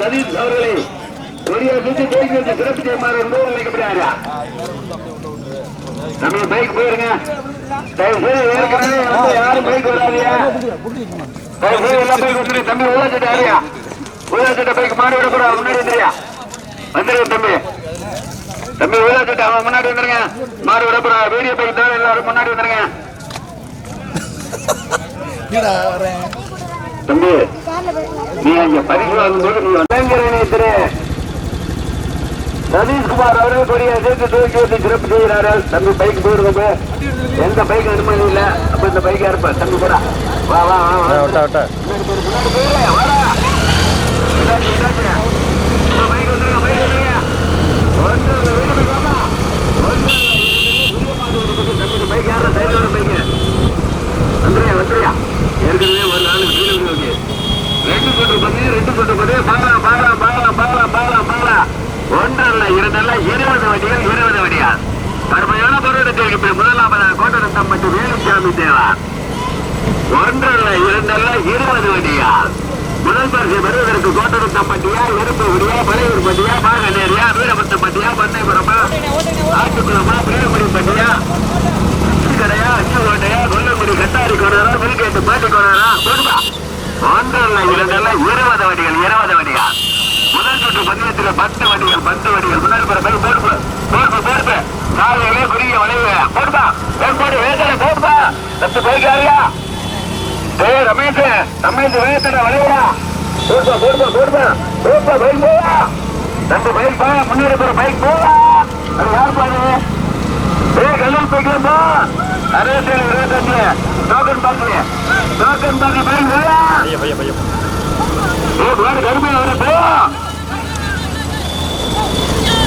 சதீஷ் அவர்களை பெரிய சுற்றி போய்க்கு சிறப்பு செய்யுமாறு என்பது நம்ம பைக் போயிருங்க. தயவு செய்து ஏற்கனவே யாரும் பைக் வராதியா தயவு செய்து எல்லா பைக் வந்துரு தம்பி உள்ள சட்டை யாரியா உள்ள சட்டை பைக் மாறி விட முன்னாடி வந்துறியா வந்துருங்க தம்பி. தம்பி உள்ள சட்டை அவன் முன்னாடி வந்துருங்க மாறி விட போறா வீடியோ பைக் தான் எல்லாரும் முன்னாடி வந்துருங்க தம்பி நீ அங்க பரிசு வாங்கும்போது நீ வந்தங்கிறனே திரு சதீஷ்குமார் அவர்கள் கொடியை சேர்த்து தூக்கி வச்சு சிறப்பு செய்கிறார்கள். தம்பி பைக் போயிருங்க எந்த பைக் அனுமதி இல்ல. அப்ப இந்த பைக் இருப்ப தம்பி போடா. வா வா வா வா. விட்டா விட்டா. ஏற்கனவே ஒரு விழுந்து. ரெண்டு சொட்டு பத்தி ரெண்டு சொட்டு பத்தி. பாக்கலாம் பாக்கலாம் ஒன்றல்ல இருபது வடிகள் இருபது வண்டியா கடுமையான போராட்டத்திற்கு முதலாவதாக கோட்டரத்தம் மற்றும் வேலுசாமி தேவா ஒன்றல்ல இரண்டல்ல இருபது வடிகள் முதல் பரிசு பெறுவதற்கு கோட்டரத்தம் பட்டியா இருப்பு வடியா பழையூர் பட்டியா பாகநேரியா வீரபத்தம் பட்டியா பண்ணைபுரமா ஆட்டுக்குளமா பேரங்குடி பட்டியா கடையா அச்சுக்கோட்டையா கொல்லங்குடி கட்டாரி கோணரா மில்கேட்டு மாட்டி கோணரா போடுமா ஒன்றல்ல இரண்டல்ல இருபது வடிகள் இருபது வடிகள் பந்தயத்தில் பத்து வண்டிகள் பத்து வண்டிகள். முன்னாடி போற பேர் போடுப்பு போடுப்பு போடுப்பு காலையிலே குறுகிய வளைவு. போடுப்பா வேட்பாடு வேதனை போடுப்பா பத்து போய்க்காரியா ஏய் ரமேஷ் ரமேஷ் வேதனை வளைவுடா. போடுப்பா போடுப்பா போடுப்பா போடுப்பா பைக் போவா நம்ம பைக் பா. முன்னாடி போற பைக் போவா அது யார் பாரு ஏய் கல்லூர் போய்க்கலாம் போ. அரேசியல் இருபத்தஞ்சு டோக்கன் பாக்கு. டோக்கன் பாக்கு பைக் போவா பைய பைய பைய ஏய் மாடு கருமையா வர போ நம்ம பைக் போயா பைக் போயா பைய பைய பைய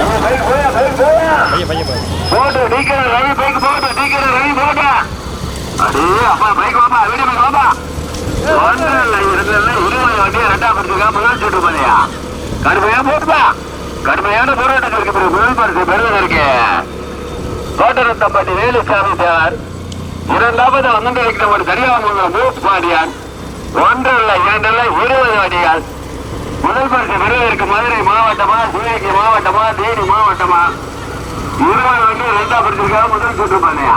போட்டு டிக்கிற ரவி பைக் போட்டு டிக்கிற ரவி போட்டு அடே அப்பா பைக் வாப்பா வீடியோ பைக் வாப்பா ஒன்று இல்லை இரண்டு இல்லை இருபது வண்டியை ரெண்டாம் பரிசுக்கா முதல் சுட்டு பண்ணியா கடுமையா போட்டுப்பா கடுமையான போராட்டத்திற்கு பிறகு முதல் பரிசு பெறுவதற்கு கோட்டரத்தம்பட்டி வேலுசாமி தேவர் இரண்டாவது வந்து ஒரு கரியாமங்கல மூஸ் பாண்டியான் ஒன்று இல்லை இரண்டு இல்லை இருபது வண்டிகள் முதல் பரிசு பெறுவதற்கு மதுரை மாவட்டமா சிவகங்கை மாவட்டமா தேனி மாவட்டமா? இருவர் வந்து ரெண்டாம் பரிசுக்காக முதல் சுற்று பண்ணையா?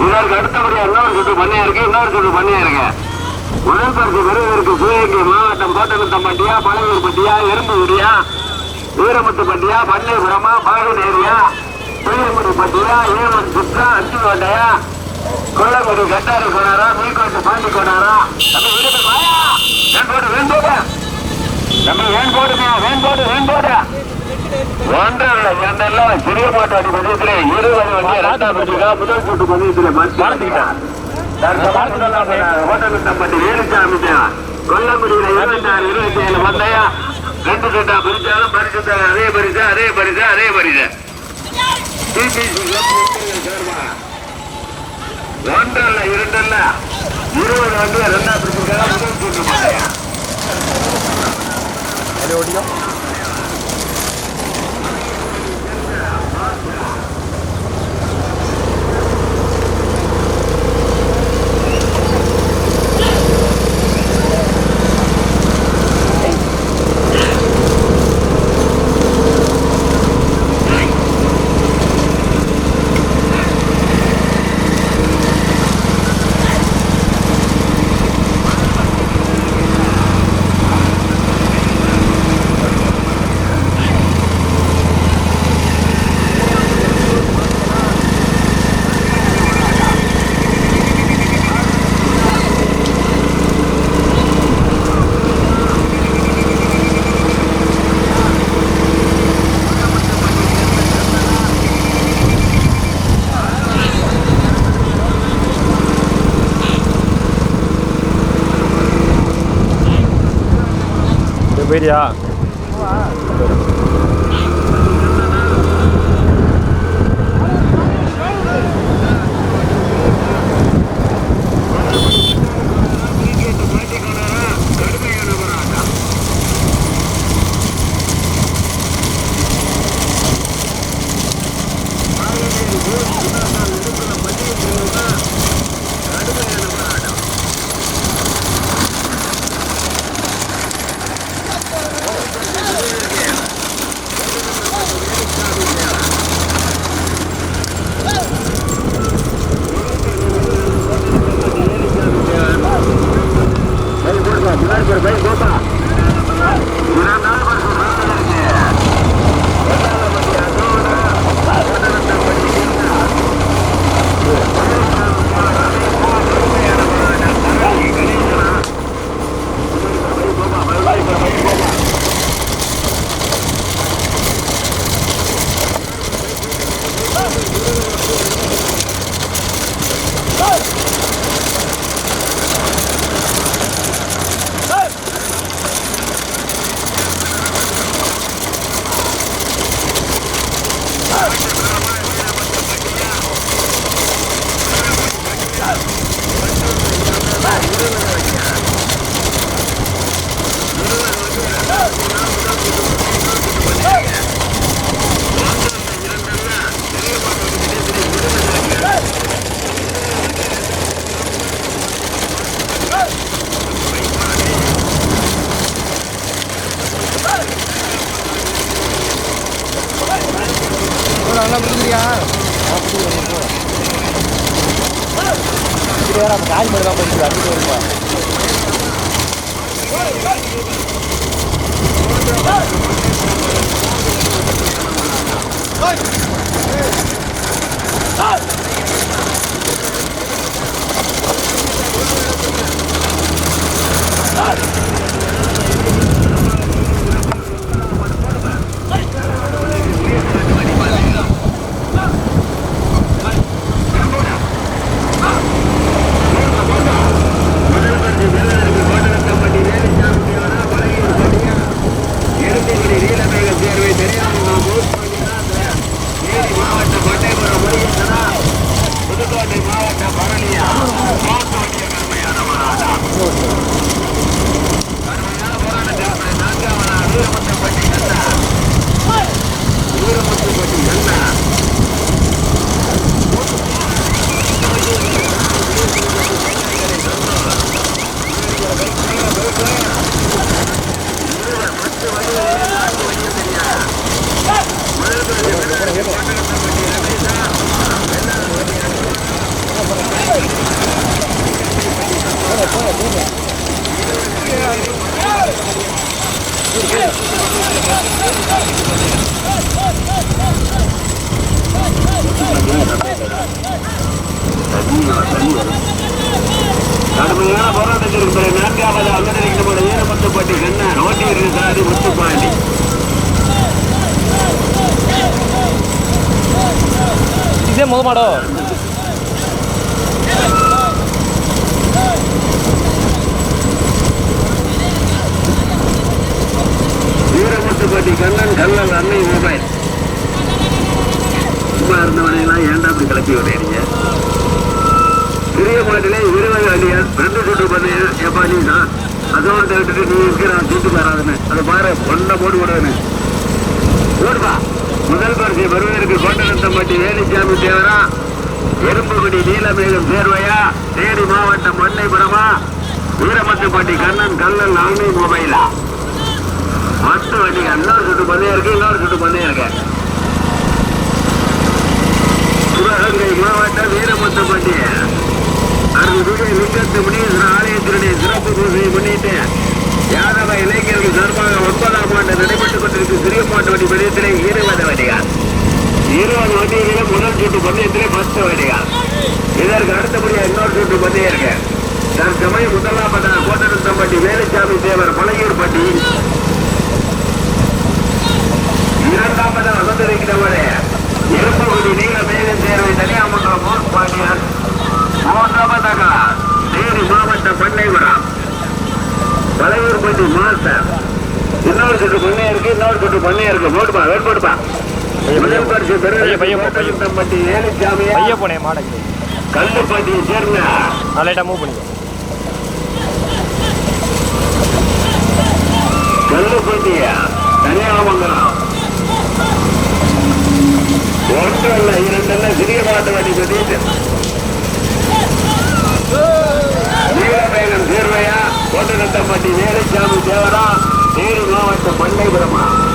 இதற்கு அடுத்தபடியா இன்னொரு சுற்று பண்ணையா இருக்கு இன்னொரு சுற்று பண்ணையா இருக்கு? முதல் பரிசு பெறுவதற்கு சிவகங்கை மாவட்டம் கோட்டநத்தம்பட்டியா பழையூர்பட்டியா எறும்புகுடியா வீரமுத்துப்பட்டியா பண்ணைபுரமா பாகநேரியா புளியங்குடிப்பட்டியா ஈரமன் சுற்றா அச்சுக்கோட்டையா கொல்லங்குடி கட்டாரி கொண்டாரா மீன்கோட்டு பாண்டி கொண்டாரா நம்ம வீடு வாயா வேன் போடு வேன் நம்ம வேன் போடுங்க வேன் போடு வேன் போடு. ஒன்றரை இரண்டெல்லாம் சிறிய மாட்டாடி மதியத்திலே இருபது வண்டி ரெண்டாம் பட்சிக்கா முதல் கூட்டு மதியத்திலே மாற்றிக்கிட்டான் கொல்லங்குடியில இருபத்தி ஆறு இருபத்தி ஏழு மந்தையா ரெண்டு செட்டா பிரிச்சாலும் பரிசு அதே பரிசு அதே பரிசு அதே பரிசு. ஒன்றல்ல இரண்டல்ல. இருபது வண்டி ரெண்டாம் முதல் கூட்டு மந்தையா 料理屋 கடுமையான கடுமையான போராட்டத்திற்கு பிறகு நான்காவது அங்கநிலைக்கப்பட்ட ஈரமுத்துப்பட்டி கண்ணன் ஓட்டியிருக்கு சாதி முத்துப்பாண்டி. இதே முத மாடோ வீரமுத்துப்பட்டி கண்ணன் கல்லல் அன்னை மொபைல். சும்மா இருந்தவனையெல்லாம் ஏன்டா அப்படி கிளப்பி விடுறீங்க சிறிய மாட்டிலே இருபது அடியார் ரெண்டு சுட்டு பண்ணி எப்பா நீ தான். அதோட விட்டுட்டு நீ இருக்கிற சுட்டு வராதுன்னு அதை பாரு ஒன்றை போட்டு விடுவேன்னு ஓடுப்பா முதல் பரிசு வருவதற்கு கோட்டநத்தம்பட்டி வேலுச்சாமி தேவரா எறும்புகுடி நீலமேகம் சேர்வையா தேனி மாவட்டம் மண்ணைபுரமா வீரமத்துப்பட்டி கண்ணன் கல்லன் ஆண்மை மொபைலா. மற்ற வண்டி இன்னொரு சுட்டு பண்ணே இருக்கு இன்னொரு சுட்டு பண்ணே இருக்கு. சிவகங்கை மாவட்டம் வீரமுத்துப்பட்டி. அறுபது லிங்கத்து முனீஸ்வர ஆலயத்தினுடைய சிறப்பு பூஜையை முன்னிட்டு யாதவ இளைஞர்கள் சார்பாக ஒன்பதாம் ஆண்டு நடைபெற்றுக் கொண்டிருக்கும் சிறிய மாட்டு வண்டி பந்தயத்திலே இருபது வண்டிகள் இருபது வண்டிகளிலே முதல் சுற்று பந்தயத்திலே பத்து வண்டிகள் இதற்கு அடுத்தபடியாக இன்னொரு சுற்று பந்தயம் இருக்கு. தற்சமயம் முதலாம் பட்ட கோட்டரத்தம்பட்டி வேலுச்சாமி தேவர் பழைய இரண்டாவது வசந்திருக்கிறவரே இருப்பகுதி நீல மேக தேர்வை தனியாமங்கலம் மோஸ் பாண்டியன் மூன்றாவதாக தேனி மாவட்டம் பண்ணைபுரம் பழையூர்பட்டி மாஸ்டர் இன்னொரு சுற்று பண்ணே இருக்கு இன்னொரு சுற்று பண்ணே இருக்கு போட்டுப்பா வேட் போட்டுப்பா முதல் பரிசு பையன், பையன், போனேன் மாடக்கு கல்லுப்பட்டியை சேர்ந்த நான் லைட்டாக மூவ் பண்ணிக்கோ. கல்லுப்பட்டியா தனியாமங்கலம் ஒன்று அல்ல இரண்டு அல்ல சிறிய மாட்டு வண்டி சொல்லிட்டு. நீலமேகம் சேர்வையா? கோட்டநத்தம்பட்டி வேலுச்சாமி தேவரா? தேனி மாவட்டம் பண்ணைபுரமா இருபது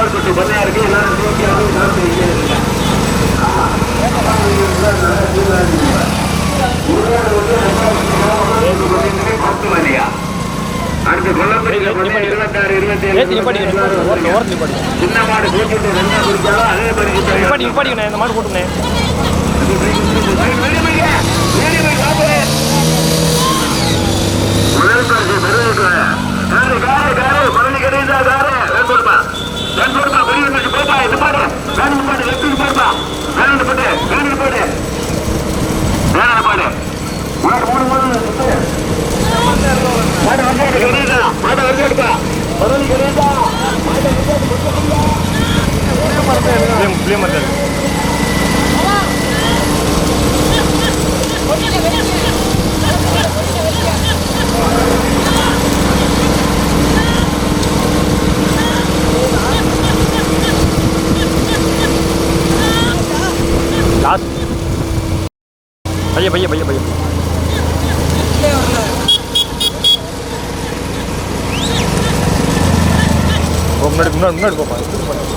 மயிலாடு கொட்டு இருக்கு எல்லாரும் அடுத்து கொல்லப்பட்டியில் முதல் பரிசு பெருவிட்டு வேண்படுப்பா வந்து கிடையாதா மாடு வந்து எடுப்பா கிடையாதா புளிய புளிய மரத்தில் லாஸ்ட் பைய பைய பைய பைய ஓ, முன்னாடி முன்னாடி முன்னாடி போப்பா எடுத்துட்டு போறேன்.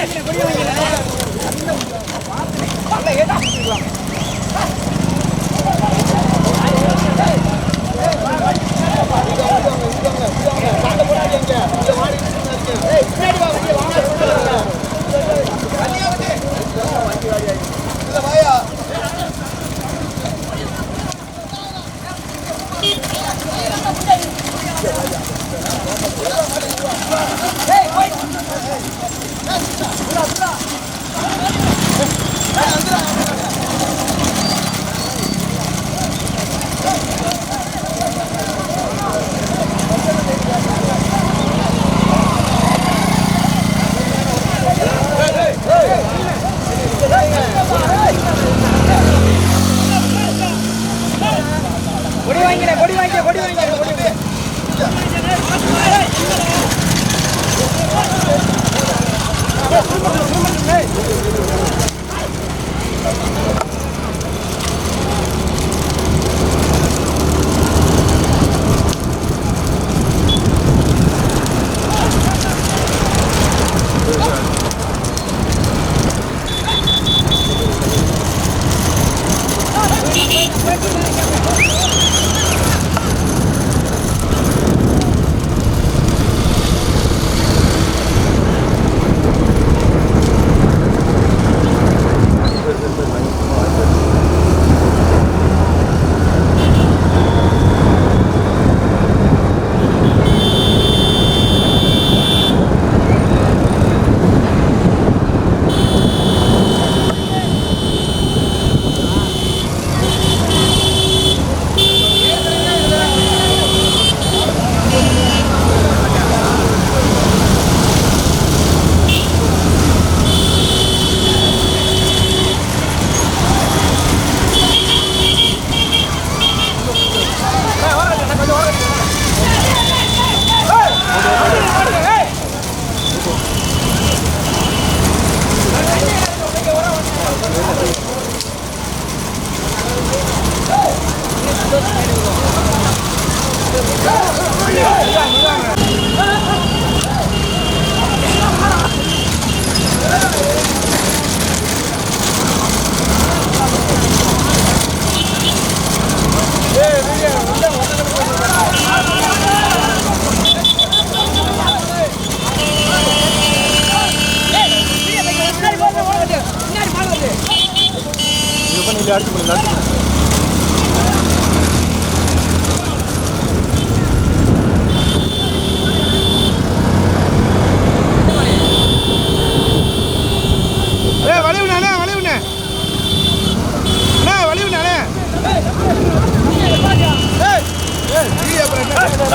கொடி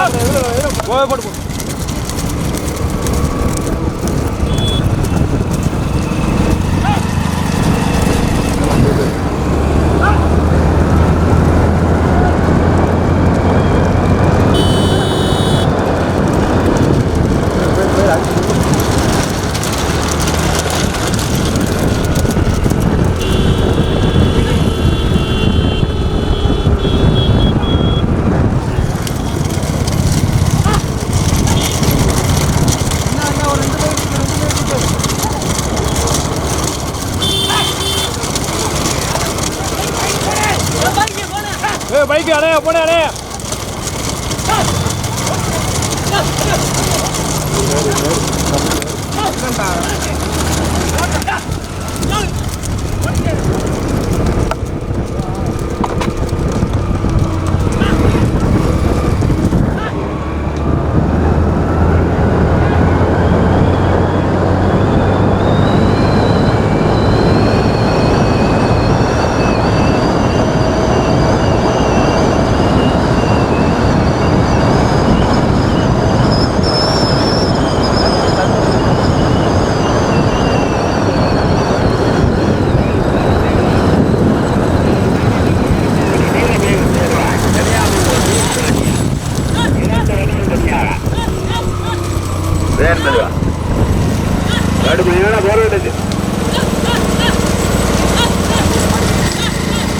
போட்டு போட்டு கடுமையான போராட்டது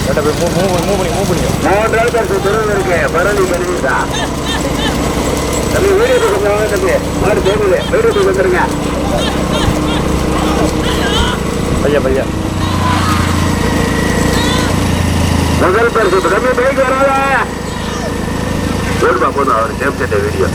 கரெக்டாக போய் மூவ் மூவ் மூவ் பண்ணி மூவ் பண்ணிக்கோ மூன்றாவது பரிசு திறந்து இருக்கு பரளி பெருமிதா தம்பி வீடியோ கொஞ்சம் வாங்க தம்பி. மாடு தேவையில்லை. வீடியோ வந்துருங்க. பையா பையா முதல் பரிசு தம்பி பைக் வராத? போடுப்பா போதும் அவர் சேம் செட்ட வீடியோ.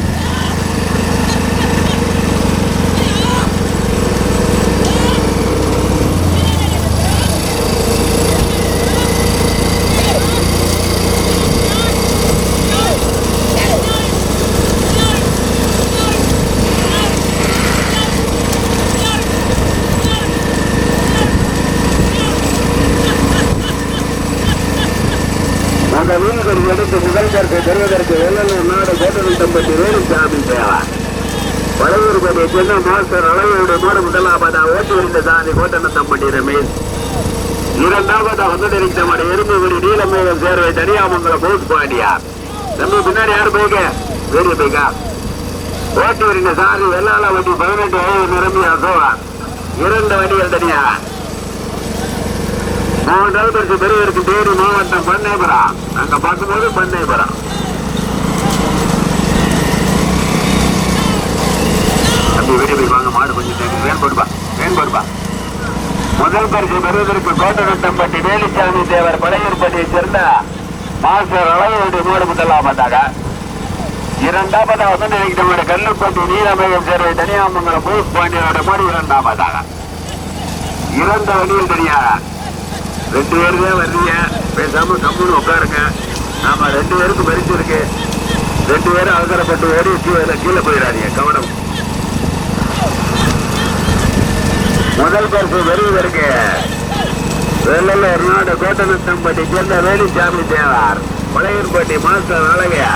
அந்த மீன்கள் எடுத்து முதல் பரிசை பெறுவதற்கு வெள்ளலூர் நாடு கோட்டல் தம்பட்டி வேலுசாமி தேவா. வடவூர்பதி சின்ன மாஸ்டர் அளவையுடைய மாடு முதலாவதா ஓட்டி இருந்த சாதி கோட்டன தம்பட்டி ரமேஷ் இரண்டாவதா வந்துடிருந்த மாடு எறும்புகுடி நீலமேகம் சேர்வை தனியாமங்கலம் போஸ் பாண்டியா. நம்ம பின்னாடி யார் பைக்க வேறு பைக்கா ஓட்டி வருகின்ற சாரி வெள்ளாள வண்டி பதினெட்டு வயது நிரம்பி அசோகா இரண்டு வண்டிகள் தனியா மூன்றாவது பரிசு பெறுவதற்கு பேரு மாவட்டம் பண்ணைபுரம். அங்க பார்க்கும்போது பண்ணைபுரம். தம்பி வெளியே போய் வாங்க. மாடு கொஞ்சம் தேடி. வேன் போடுப்பா வேன் போடுப்பா முதல் பரிசு பெறுவதற்கு கோட்டநத்தம்பட்டி வேலுசாமி தேவர் பழையூர்பட்டியை சேர்ந்த மாஸ்டர் அளவுடைய மாடு முதலாவதாக இரண்டாவதாக வந்து நம்முடைய கல்லுப்பட்டி நீலமேகம் சேர்வை தனியாமங்கலம் பூஸ் பாண்டியனோட மாடு இரண்டாவதாக. இரண்டு வழியில் தனியாக ரெண்டு பேர் தான் வர்றீங்க. பேசாம கம்முன்னு உட்காருங்க. ஆமா ரெண்டு பேருக்கு பரிசு இருக்கு ரெண்டு பேரும் அவசரப்பட்டு ஓடி கீழே கீழே போயிடாதீங்க. கவனம். முதல் பரிசு பெறுவதற்கு வெள்ளலூர் நாடு கோட்டநத்தம்பட்டி சேர்ந்த வேலுசாமி தேவார் பழையன்பட்டி மாஸ்டர் அழகையா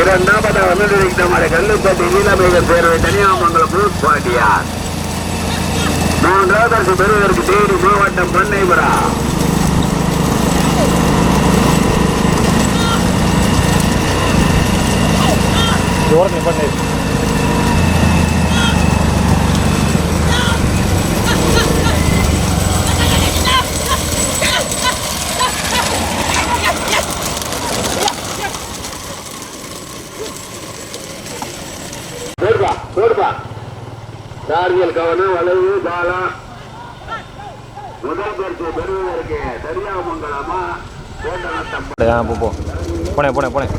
இரண்டாவது வந்து நம்முடைய கல்லுப்பட்டி நீலமேக பேரவை தனியாமங்கலம் புரூஸ் பாண்டியார் மூன்றாவது பெறுவதற்கு தேனி மாவட்டம் பண்ணைபுரம் ஓரத்தில் பண்ணு. தாரியல் கவனம் வளைவு பாலா. முதல் பரிசு பெறுவதற்கு தரியாமங்கலமா கோட்டநத்தம் ஆ போ போ போனேன் போனேன் போனேன்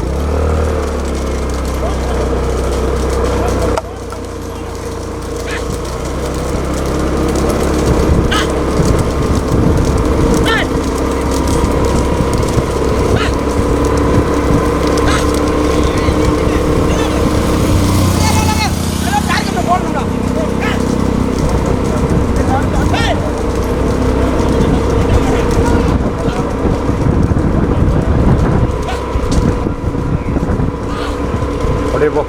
அப்படியே போ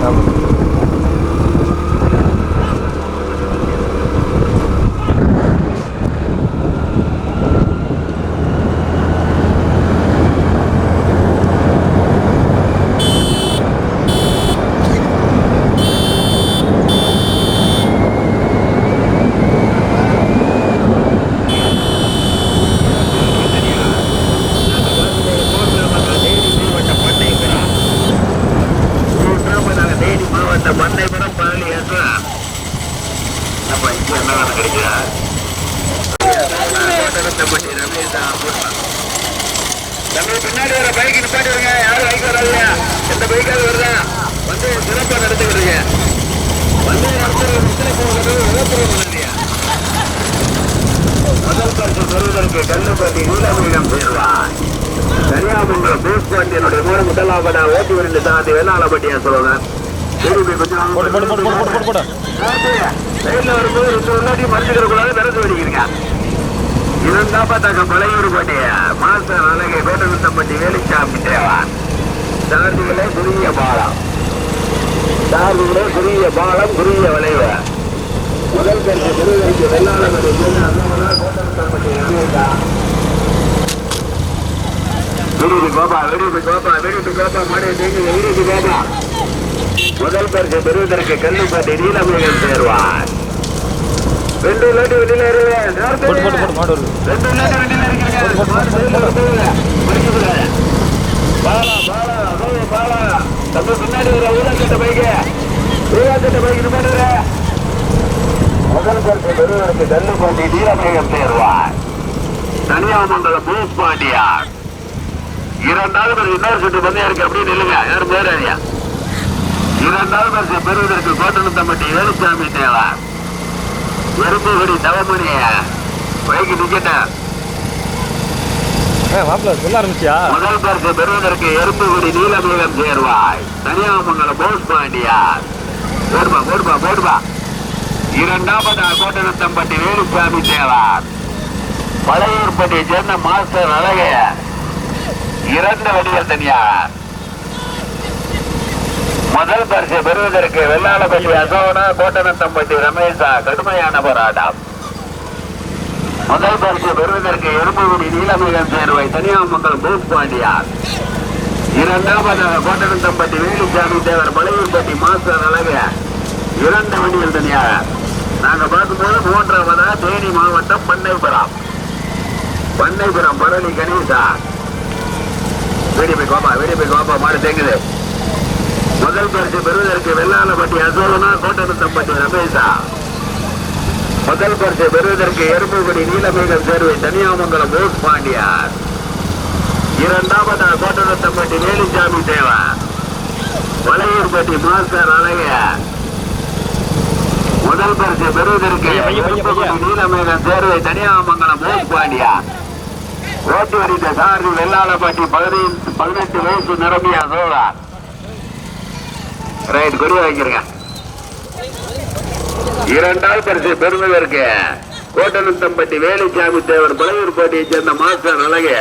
ஆமாம் மூன்றாவதாக இந்த மாவட்டம் பண்ணைபுரம் பழனி ஏற்றா நம்ம இங்க என்ன வேலை கிடைக்கிறா நம்ம பின்னாடி வர பைக் நிப்பாட்டி வருங்க யாரும் பைக் வராதுங்க. எந்த பைக்காவது வருதா? வந்து சிறப்பாக நடத்துக்கிறீங்க வந்து நடத்துறது பிரச்சனை போகிறது விதப்புறம் இல்லையா முதல் பரிசு பெறுவதற்கு கல்லுப்பட்டி நீலமீனம் கன்னியாகுமரி மூலம் முதலாவதா ஓட்டி விருந்து தாண்டி வெள்ளாளப்பட்டியா சொல்லுங்க போட்டு போட்டு போட்டு போட்டு போட்டு போட்டு சைட்ல வரும்போது ரெண்டு உள்ளாட்டி மறைஞ்சுக்கிற விரசு வெடிக்கிறீங்க இருந்தாப்பா தக்க பழையூர் பட்டிய மாஸ்டர் அழகை கோட்டநத்தம்பட்டி வேலுச்சாமி தேவான் சார்ஜுகளே குறுகிய பாலம். சார்ஜுகளே குறுகிய பாலம் குறுகிய முதல் விருது கோபா விருது கோபா விருது கோபா மாடு தேங்கு விருது கோபா. முதல் பரிசு பெறுவதற்கு கல்லுப்பட்டி நீலமேகம் சேர்வார். ரெண்டு லேட்டு வெளியில பின்னாடி ஒரு ஊராக்கட்ட பைக்கு ஊராக்கட்ட பைக்கு நிப்பாடுற முதல் பரிசு பெறுவதற்கு கல்லுப்பட்டி நீலமேகம் சேர்வார். தனியாமங்கலம் பூஸ் பாண்டியார் இரண்டாவது இன்னொரு சுற்று பந்தயம் இருக்கு அப்படியே நில்லுங்க. யாரும் பேராதியா இரண்டாவது பரிசு பெறுவதற்கு கோட்டனத்தம்பட்டி வேலுசாமி தேவார் எறும்புகுடி தவமணி பைக்கு நிக்கட்ட. ஏ மாப்பிள்ள சொல்ல ஆரம்பிச்சியா? முதல் பரிசு பெறுவதற்கு எறும்புகுடி நீலமேகம் சேர்வாய் தனியாமங்கலம் போஸ் பாண்டியார். போடுபா போடுபா போடுபா இரண்டாவது கோட்டனத்தம்பட்டி வேலுசாமி தேவார். பழையூர்பட்டியை சேர்ந்த மாஸ்டர் அழகைய. இரண்டு வடிகள் தனியார் முதல் பரிசு பெறுவதற்கு வெள்ளாளப்பள்ளி அசோகனா கோட்டனத்தம்பட்டி ரமேஷா கடுமையான போராட்டம். முதல் பரிசு பெறுவதற்கு எறும்புகுடி நீலமிகன் சேர்வை தனியார் மக்கள் பூத் பாண்டியார் இரண்டாவதாக கோட்டனத்தம்பட்டி வேலுசாமி தேவர் பழையூர்பட்டி மாஸ்டர் அழகு. இரண்டு வண்டிகள் தனியாக. நாங்க பார்க்கும்போது மூன்றாவதா தேனி மாவட்டம் பண்ணைபுரம். பண்ணைபுரம் பரணி கணேசா. வெடிப்பை கோபா வெடிப்பை கோபா மாடு தேங்குது. முதல் பரிசு பெறுவதற்கு வெள்ளாளப்பட்டி அசோகனா கோட்டனத்தம்பட்டி ரமேஷா. முதல் பரிசு பெறுவதற்கு எறும்புகுடி நீலமேகம் சேர்வை தனியாமங்கலம் போஸ் பாண்டியார். இரண்டாவது கோட்டனத்தம்பட்டி வேலுசாமி தேவா. வளையூர்பட்டி மாஸ்டர் அழகிய முதல் பரிசு பெறுவதற்கு. நீலமேகம் சேர்வை தனியாமங்கலம் போஸ் பாண்டியார். ஓட்டு வரித்த சாரதி வெள்ளாளப்பட்டி பதினைந்து பதினெட்டு வயசு நிரம்பிய சோழா ரைட் கொடி வைக்கிறேங்க இரண்டாவது பரிசு பெறுவதற்கு கோட்டனத்தம்பட்டி வேலுசாமி தேவர் பழையூர்பட்டியை சேர்ந்த மாஸ்டர் அழகு.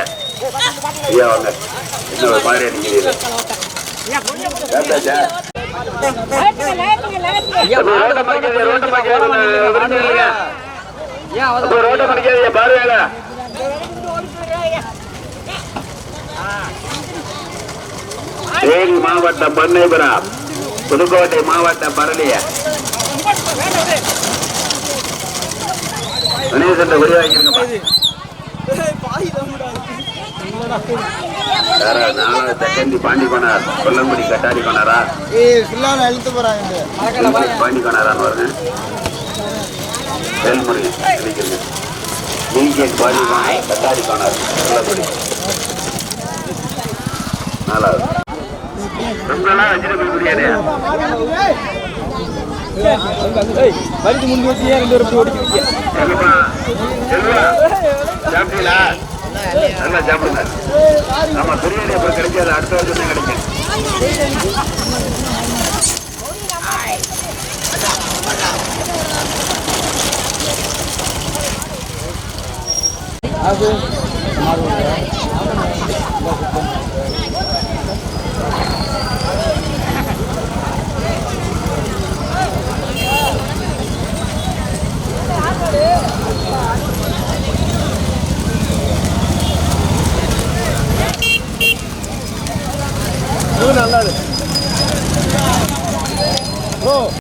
ஐயா வாங்க. என்ன மாதிரி அடிக்கிறீங்க? பாருங்க. தேனி மாவட்டம் பண்ணைபுரம் புதுக்கோட்டை மாவட்டம் பரளிய விரிவாக்கிருங்கப்பா வேற நாலாவது தக்கந்தி பாண்டி கொண்டார் கொல்லங்குடி கட்டாரி கொண்டாரா இழுத்து போகிறாங்க பாண்டி கொண்டாரான்னு வருங்க வேல்முருகன் கிடைக்கிறது நீங்கேட் பாண்டி கொண்டார் கட்டாரி கொண்டார் கொல்லங்குடி. நாலாவது. ரொம்பலாம் வச்சுட்டு போய் முடியாது. பறித்து முடிஞ்சு வச்சு ரெண்டு பேரும் செல்வா சாப்பிட்டீங்களா நல்லா சாப்பிடுங்க ஆமா பிரியாணி அப்புறம் கிடைக்காது அடுத்த வருஷம் தான் கிடைக்கும். நல்லா இருக்கு.